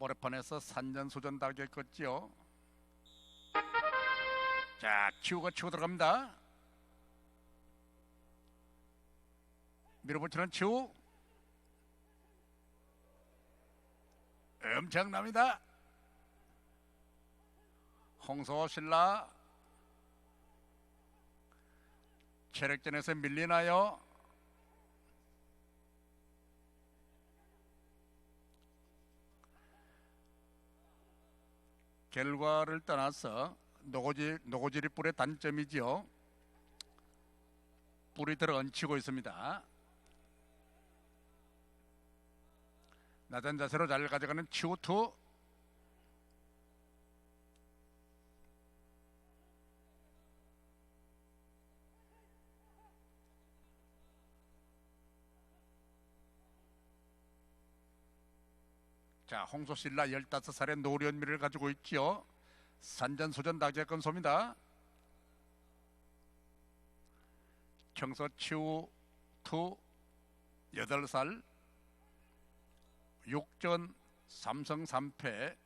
모래판에서 산전소전다겠겠지요. 자, 치우가 치고 들어갑니다. 밀어붙이는 치우. 엄청납니다. 홍소 신라 체력전에서 밀리나요? 결과를 떠나서 노고지 노고지리 뿔의 단점이지요. 뿔이 들어 얹히고 있습니다. 낮은 자세로 잘 가져가는 치우투 자 홍소신라 15살의 노련미를 가지고 있지요 산전소전 다재건 소입니다 청서치우 투 8살 6전 3승 3패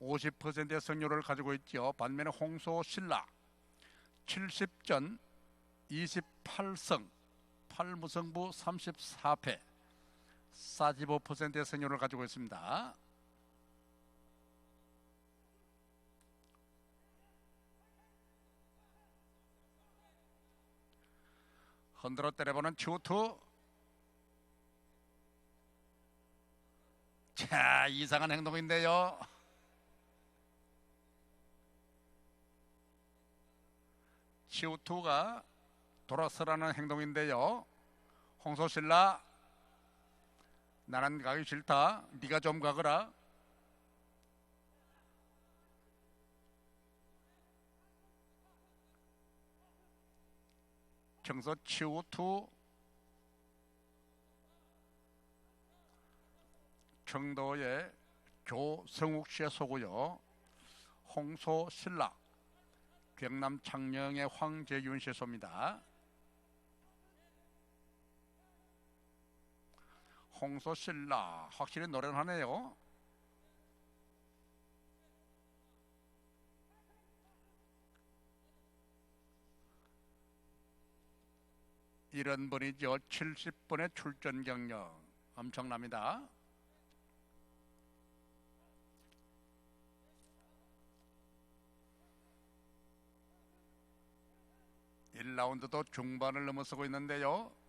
50%의 승률을 가지고 있지요. 반면에 홍소 신라 70전 28승 8무승부 34패 45%의 승률을 가지고 있습니다. 흔들어 때려보는 추투 자 이상한 행동인데요. 치우투가 돌아서라는 행동인데요. 홍소신라 나는 가기 싫다. 네가 좀 가거라. 청소 치우 투. 청도의 조성욱 씨의 소고요. 홍소 신라. 경남 창녕의 황재윤 씨의 소입니다 홍소 신라. 확실히 노련하네요. 이런 분이죠. 70분의 출전 경력. 엄청납니다. 1라운드도 중반을 넘어서고 있는데요.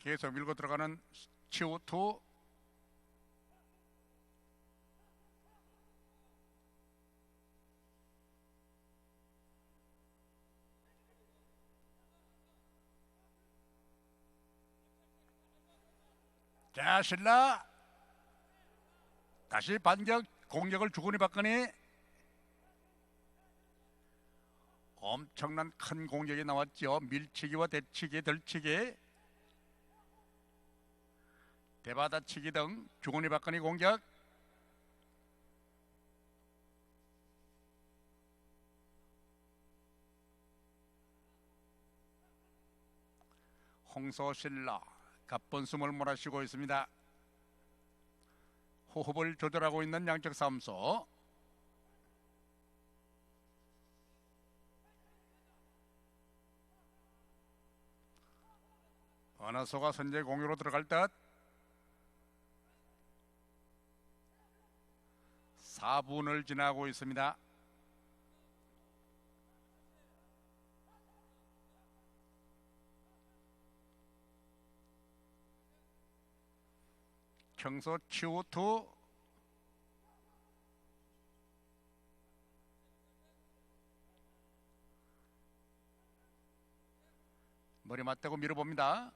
계속 밀고 들어가는 치우투. 자 신라. 다시 반격 공격을 주거니 받거니 엄청난 큰 공격이 나왔죠. 밀치기와 대치기, 들치기, 대바다치기 등 주거니 받거니 공격. 홍소신라 가쁜 숨을 몰아쉬고 있습니다. 호흡을 조절하고 있는 양적 싸움소 어느 소가 선제 공유로 들어갈 듯 4분을 지나고 있습니다. 청소 치우투 머리 맞대고 밀어봅니다.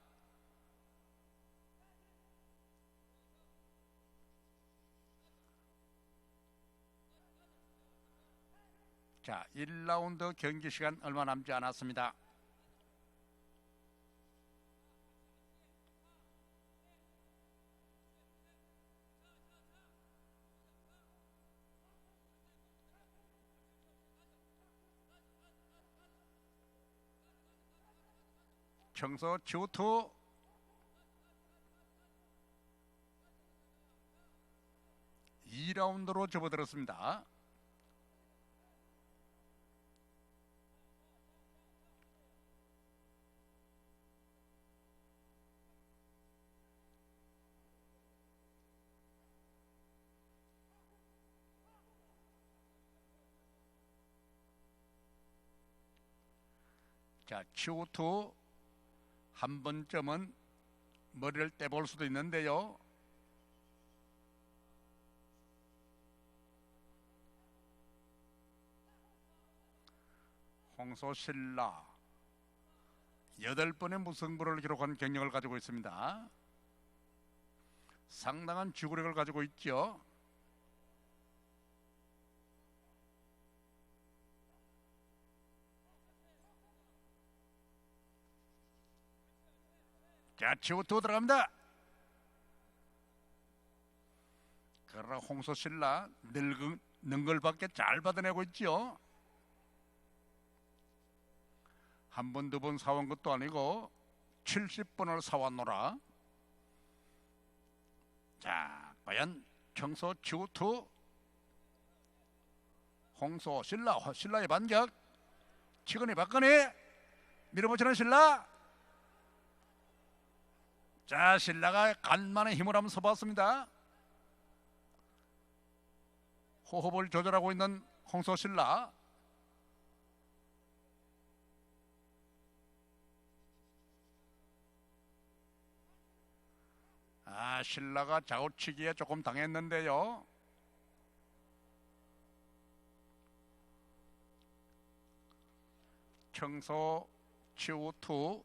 자, 1라운드 경기 시간 얼마 남지 않았습니다. 청소 지우투 이라운드로 접어들었습니다. 자, 치우투 한 번쯤은 머리를 떼볼 수도 있는데요. 홍소신라 여덟 번의 무승부를 기록한 경력을 가지고 있습니다. 상당한 지구력을 가지고 있죠. 자, 치우투 들어갑니다. 그러나 홍소신라 늙은 능글밖에 잘 받아내고 있죠. 한 번, 두 번 사온 것도 아니고 70번을 사왔노라. 자, 과연 청소 지우투 홍소 신라 신라의 반격 치근이 박근이 밀어붙이는 신라 자 신라가 간만에 힘을 한번 써봤습니다. 호흡을 조절하고 있는 홍소 신라. 아 신라가 좌우치기에 조금 당했는데요. 청소 치우투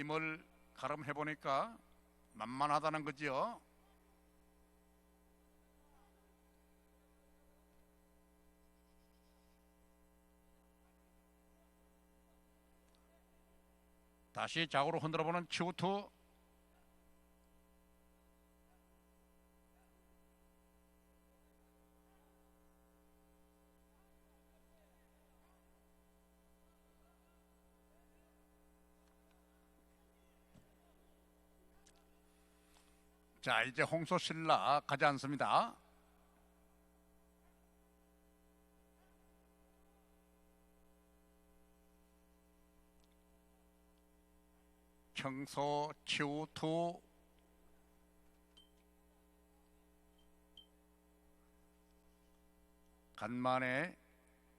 힘을 가름해 보니까 만만하다는 거지요. 다시 좌우로 흔들어 보는 치우투 자 이제 홍소신라 가지 않습니다. 청소 치우투 간만에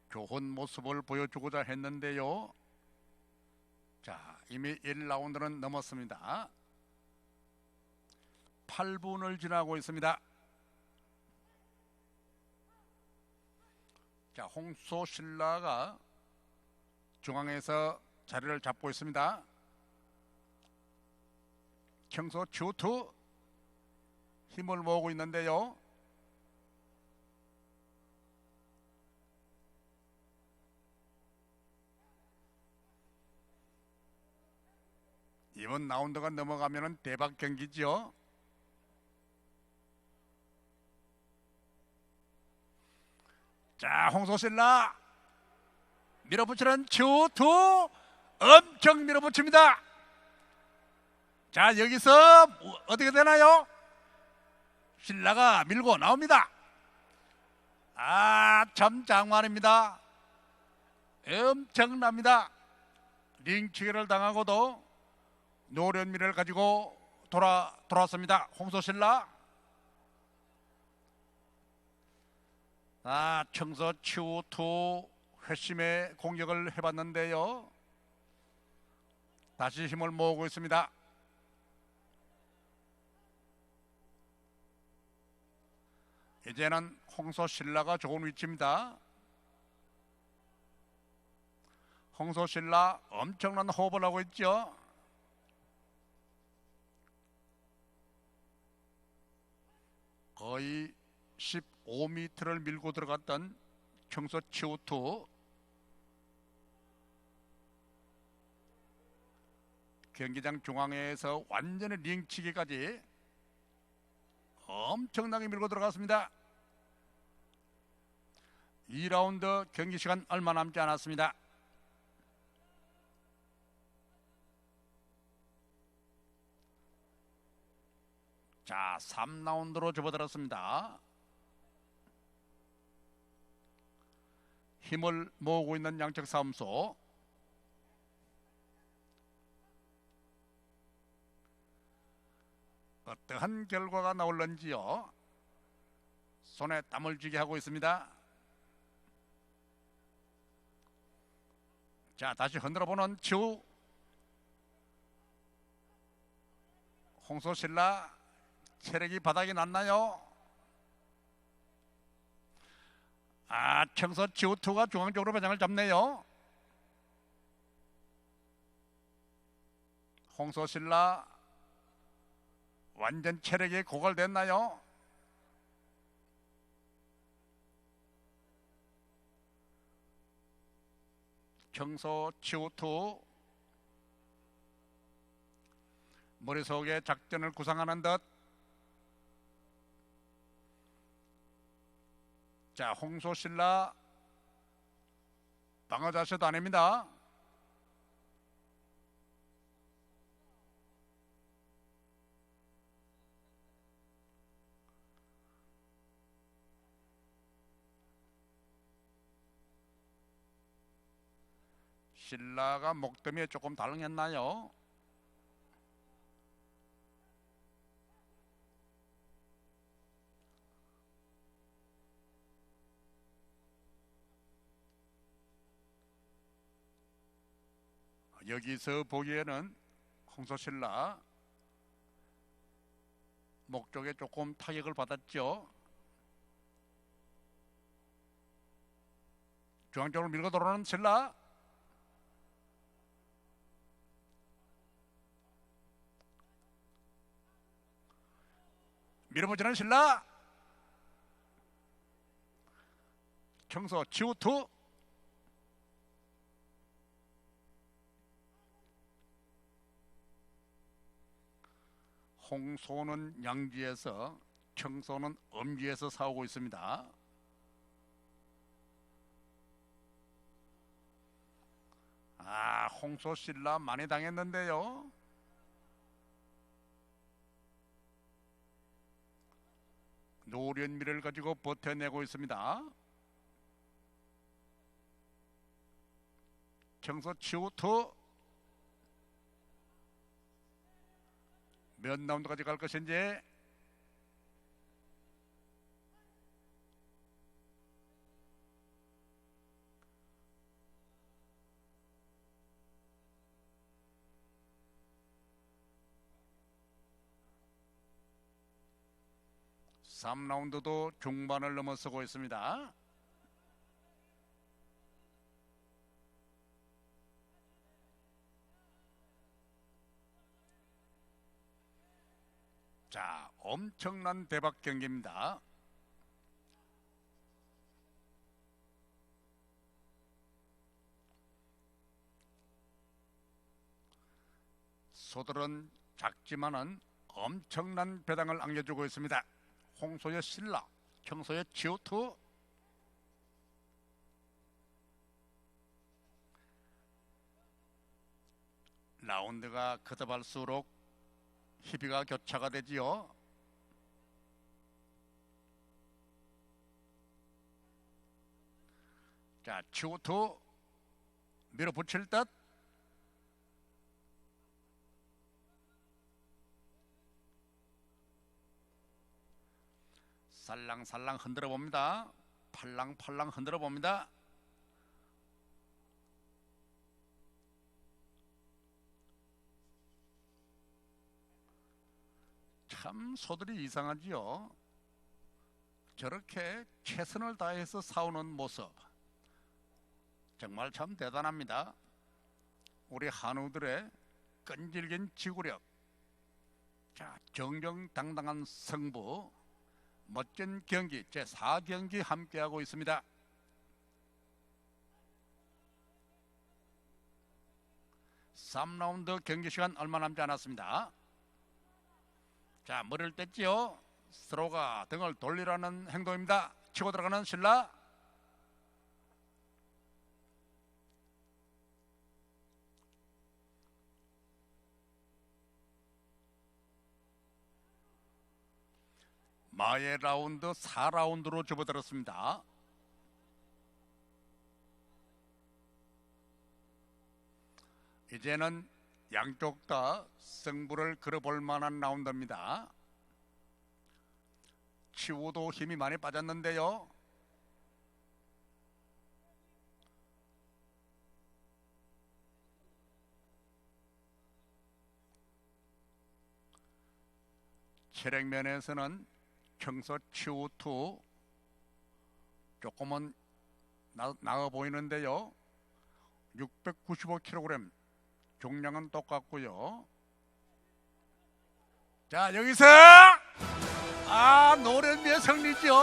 좋은 모습을 보여주고자 했는데요. 자 이미 1라운드는 넘었습니다. 8분을 지나고 있습니다. 자, 홍소 신라가 중앙에서 자리를 잡고 있습니다. 청소 주투 힘을 모으고 있는데요. 이번 라운드가 넘어가면 대박 경기죠. 자, 홍소신라 밀어붙이는 주투 엄청 밀어붙입니다. 자, 여기서 뭐 어떻게 되나요? 신라가 밀고 나옵니다. 아, 참 장관입니다. 엄청납니다. 링치기를 당하고도 노련미를 가지고 돌아 돌아왔습니다. 홍소신라 아, 청서 치우 투 회심의 공격을 해봤는데요. 다시 힘을 모으고 있습니다. 이제는 홍소 신라가 좋은 위치입니다. 홍소 신라 엄청난 호흡을 하고 있죠. 거의 15미터를 밀고 들어갔던 청소 치오토 경기장 중앙에서 완전히 링치기까지 엄청나게 밀고 들어갔습니다. 2라운드 경기 시간 얼마 남지 않았습니다. 자, 3라운드로 접어들었습니다. 힘을 모으고 있는 양측 싸움소. 어떠한 결과가 나올런지요. 손에 땀을 쥐게 하고 있습니다. 자, 다시 흔들어 보는 치우. 홍소신라 체력이 바닥이 났나요? 아, 청소 지우투가 중앙 쪽으로 배장을 잡네요. 홍소신라 완전 체력이 고갈됐나요? 청소 치우투 머릿속에 작전을 구상하는 듯 자, 홍소신라 자세도 아닙니다. 신라가 목더미에 조금 달랑했나요? 여기서 보기에는 홍소신라 목 쪽에 조금 타격을 받았죠. 중앙 쪽으로 밀고 들어오는 신라. 밀어보지는 신라. 청소 지우투 홍소는 양지에서 청소는 엄지에서 싸우고 있습니다. 아, 홍소 신라 많이 당했는데요. 노련미를 가지고 버텨내고 있습니다. 청소 치우투 몇 라운드까지 갈 것인지 (3라운드도) 중반을 넘어서고 있습니다. 엄청난 대박 경기입니다. 소들은 작지만은 엄청난 배당을 안겨주고 있습니다. 홍소의 신라, 청소의 지오투, 라운드가 거듭할수록 희비가 교차가 되지요. 자, 치우투 밀어붙일 듯 살랑살랑 흔들어 봅니다. 팔랑팔랑 흔들어 봅니다. 참 소들이 이상하지요. 저렇게 최선을 다해서 싸우는 모습 정말 참 대단합니다. 우리 한우들의 끈질긴 지구력, 자 정정당당한 승부, 멋진 경기 제 4경기 함께하고 있습니다. (3라운드) 경기 시간 얼마 남지 않았습니다. 자, 머리를 뗐지요. 스로가 등을 돌리라는 행동입니다. 치고 들어가는 신라. 마의 라운드 4라운드로 접어들었습니다. 이제는 양쪽 다 승부를 걸어볼 만한 라운드입니다. 치우도 힘이 많이 빠졌는데요. 체력 면에서는 청소 치우투 조금은 나, 나아 보이는데요. 695kg重量은 똑같고요. 자 여기서 아 노련미의 승리죠.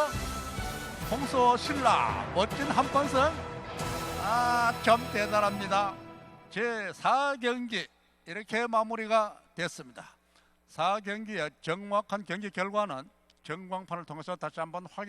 홍소 신라 멋진 한판승 아참 대단합니다. 제 4경기 이렇게 마무리가 됐습니다. 4경기의 정확한 경기 결과는 정광판을 통해서 다시 한번 확인해